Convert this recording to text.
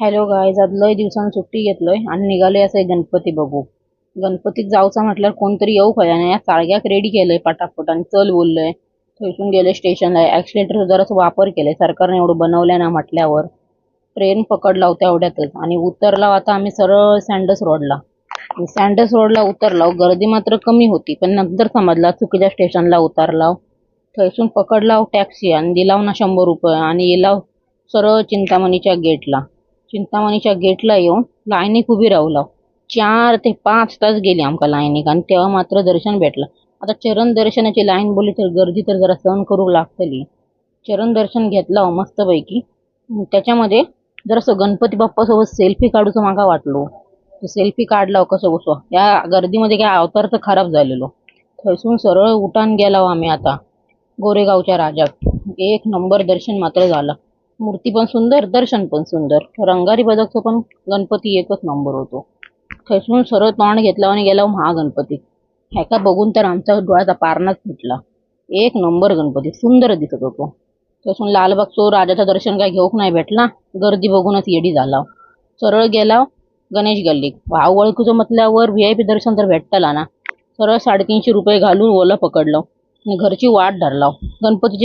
Hello guys आज लय दिवसांनी सुट्टी घेतलोय आणि निघालोय असं गणपती बघू. गणपतीत जाऊचा म्हटल्यावर कोणतरी येऊ खया आणि या चाळग्याक रेडी केलंय पटापट आणि चल बोललोय. थंयसून गेलोय स्टेशनला ऍक्सिलेटर जरासं वापर केलाय. सरकारने एवढं बनवलंय ना म्हटल्यावर. ट्रेन पकडला होता एवढ्यातच आणि उतरला आता आम्ही सरळ सँडस रोडला सँडस रोडला उतरलाव गर्दी मात्र कमी होती पण नंतर समजला चुकीच्या स्टेशनला उतरलाव. थंयसून पकडलाव टॅक्सी आणि दिलाव ना शंभर रुपये आणि येलाव सरळ चिंतामणीच्या गेटला चिंतामणीच्या गेटला येऊन लायनीक उभी रावलाव चार ते पाच तास गेले आमका लायनीक आणि तेव्हा मात्र दर्शन भेटलं. आता चरण दर्शनाची लाईन बोलली तर गर्दी तर जरा सहन करू लागतली. चरण दर्शन घेतला हो मस्तपैकी. त्याच्यामध्ये जरासं गणपती बाप्पासोबत सेल्फी काढूचं मागा वाटलो. सेल्फी काढला कसं कसं बसवा. या गर्दीमध्ये काय अवतार तर खराब झालेलो. थैसून सरळ उठान गेला हो आम्ही आता. गोरेगावच्या राजात. एक नंबर दर्शन मात्र झालं. मूर्ती पण सुंदर दर्शन पण सुंदर. रंगारी बदकचं पण गणपती एकच नंबर होतो. थंयसून सरळ तोंड घेतला आणि गेला महागणपती ह्याका बघून तर आमच्या डोळ्याचा पारणाच फुटला. एक नंबर गणपती सुंदर दिसत होतो. तसून लालबागचो राजाचं दर्शन काय घेऊक नाही भेटला गर्दी बघूनच येडी झाला. सरळ गेला गणेश गल्ली भाव ओळखीचं म्हटल्यावर व्ही आय पी दर्शन तर भेटतला ना सरळ साडेतीनशे रुपये घालून ओला पकडलं. आणि घरची वाट धरलाव गणपतीची